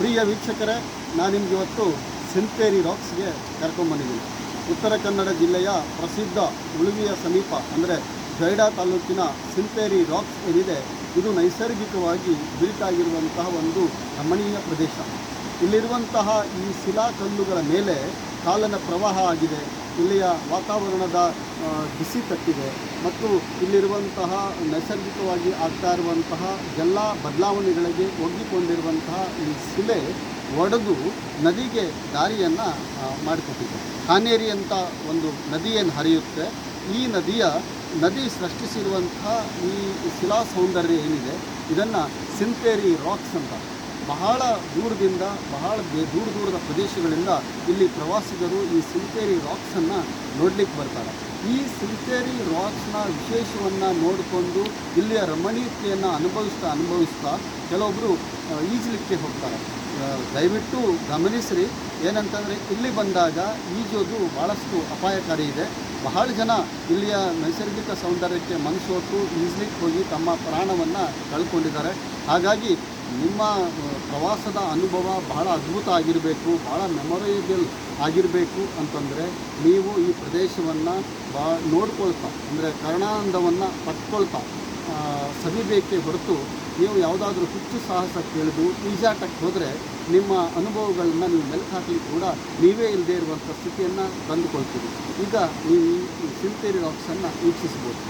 ಪ್ರಿಯ ವೀಕ್ಷಕರೇ, ನಾನು ನಿಮ್ಗೆ ಇವತ್ತು ಸಿಂಪೇರಿ ರಾಕ್ಸ್ಗೆ ಕರ್ಕೊಂಡ್ಬಂದಿದ್ದೀನಿ ಉತ್ತರ ಕನ್ನಡ ಜಿಲ್ಲೆಯ ಪ್ರಸಿದ್ಧ ಉಳುವಿಯ ಸಮೀಪ, ಅಂದರೆ ಜೈಡಾ ತಾಲೂಕಿನ ಸಿಂತೇರಿ ರಾಕ್ಸ್ ಏನಿದೆ, ಇದು ನೈಸರ್ಗಿಕವಾಗಿ ಬಿಲ್ಟಾಗಿರುವಂತಹ ಒಂದು ರಮಣೀಯ ಪ್ರದೇಶ. ಇಲ್ಲಿರುವಂತಹ ಈ ಶಿಲಾಕಲ್ಲುಗಳ ಮೇಲೆ ಕಾಲನ ಪ್ರವಾಹ ಆಗಿದೆ. ಇಲ್ಲಿಯ ವಾತಾವರಣದ ಬಿಸಿ ತಟ್ಟಿದೆ ಮತ್ತು ಇಲ್ಲಿರುವಂತಹ ನೈಸರ್ಗಿಕವಾಗಿ ಆಗ್ತಾ ಇರುವಂತಹ ಎಲ್ಲ ಬದಲಾವಣೆಗಳಿಗೆ ಒಗ್ಗಿಕೊಂಡಿರುವಂತಹ ಈ ಶಿಲೆ ಒಡೆದು ನದಿಗೆ ದಾರಿಯನ್ನು ಮಾಡಿಕೊಟ್ಟಿದೆ. ಕಾನೇರಿ ಅಂತ ಒಂದು ನದಿಯನ್ನು ಹರಿಯುತ್ತೆ, ಈ ನದಿಯ ನದಿ ಸೃಷ್ಟಿಸಿರುವಂತಹ ಈ ಶಿಲಾ ಸೌಂದರ್ಯ ಏನಿದೆ, ಇದನ್ನು ಸಿಂತೇರಿ ರಾಕ್ಸ್ ಅಂತ ಬಹಳ ದೂರದಿಂದ, ಬಹಳ ದೂರ ದೂರದ ಪ್ರದೇಶಗಳಿಂದ ಇಲ್ಲಿ ಪ್ರವಾಸಿಗರು ಈ ಸಿಂತೇರಿ ರಾಕ್ಸನ್ನು ನೋಡಲಿಕ್ಕೆ ಬರ್ತಾರೆ. ಈ ಸಿಂತೇರಿ ರಾಕ್ಸ್ನ ವಿಶೇಷವನ್ನು ನೋಡಿಕೊಂಡು ಇಲ್ಲಿಯ ರಮಣೀಯತೆಯನ್ನು ಅನುಭವಿಸ್ತಾ ಅನುಭವಿಸ್ತಾ ಕೆಲವೊಬ್ಬರು ಈಜಲಿಕ್ಕೆ ಹೋಗ್ತಾರೆ. ದಯವಿಟ್ಟು ಗಮನಿಸಿರಿ. ಏನಂತಂದರೆ, ಇಲ್ಲಿ ಬಂದಾಗ ಈಜೋದು ಭಾಳಷ್ಟು ಅಪಾಯಕಾರಿ ಇದೆ. ಬಹಳ ಜನ ಇಲ್ಲಿಯ ನೈಸರ್ಗಿಕ ಸೌಂದರ್ಯಕ್ಕೆ ಮನಸ್ಸೋತು ಈಜಲಿಕ್ಕೆ ಹೋಗಿ ತಮ್ಮ ಪ್ರಾಣವನ್ನು ಕಳ್ಕೊಂಡಿದ್ದಾರೆ. ಹಾಗಾಗಿ ನಿಮ್ಮ ಪ್ರವಾಸದ ಅನುಭವ ಬಹಳ ಅದ್ಭುತ ಆಗಿರಬೇಕು, ಬಹಳ ಮೆಮೊರೇಬಲ್ ಆಗಿರಬೇಕು ಅಂತಂದರೆ ನೀವು ಈ ಪ್ರದೇಶವನ್ನು ಬಾ ನೋಡ್ಕೊಳ್ತಾ, ಅಂದರೆ ಕರ್ಣಾನಂದವನ್ನು ಪಟ್ಕೊಳ್ತಾ ಸವಿಬೇಕೆ ಹೊರತು ನೀವು ಯಾವುದಾದ್ರೂ ಹುಚ್ಚು ಸಾಹಸ ಕೇಳಿದು ಈಜಾಟಕ್ಕೆ ಹೋದರೆ ನಿಮ್ಮ ಅನುಭವಗಳನ್ನ ನೀವು ಮೆಲುಕು ಹಾಕಲಿಕ್ಕೆ ಕೂಡ ನೀವೇ ಇಲ್ಲದೇ ಇರುವಂಥ ಸ್ಥಿತಿಯನ್ನು ತಂದುಕೊಳ್ತೀರಿ. ಈಗ ನೀವು ಈ ಸಿಂತೇರಿ ರಾಕ್ಸನ್ನು ವೀಕ್ಷಿಸ್ಬೋದು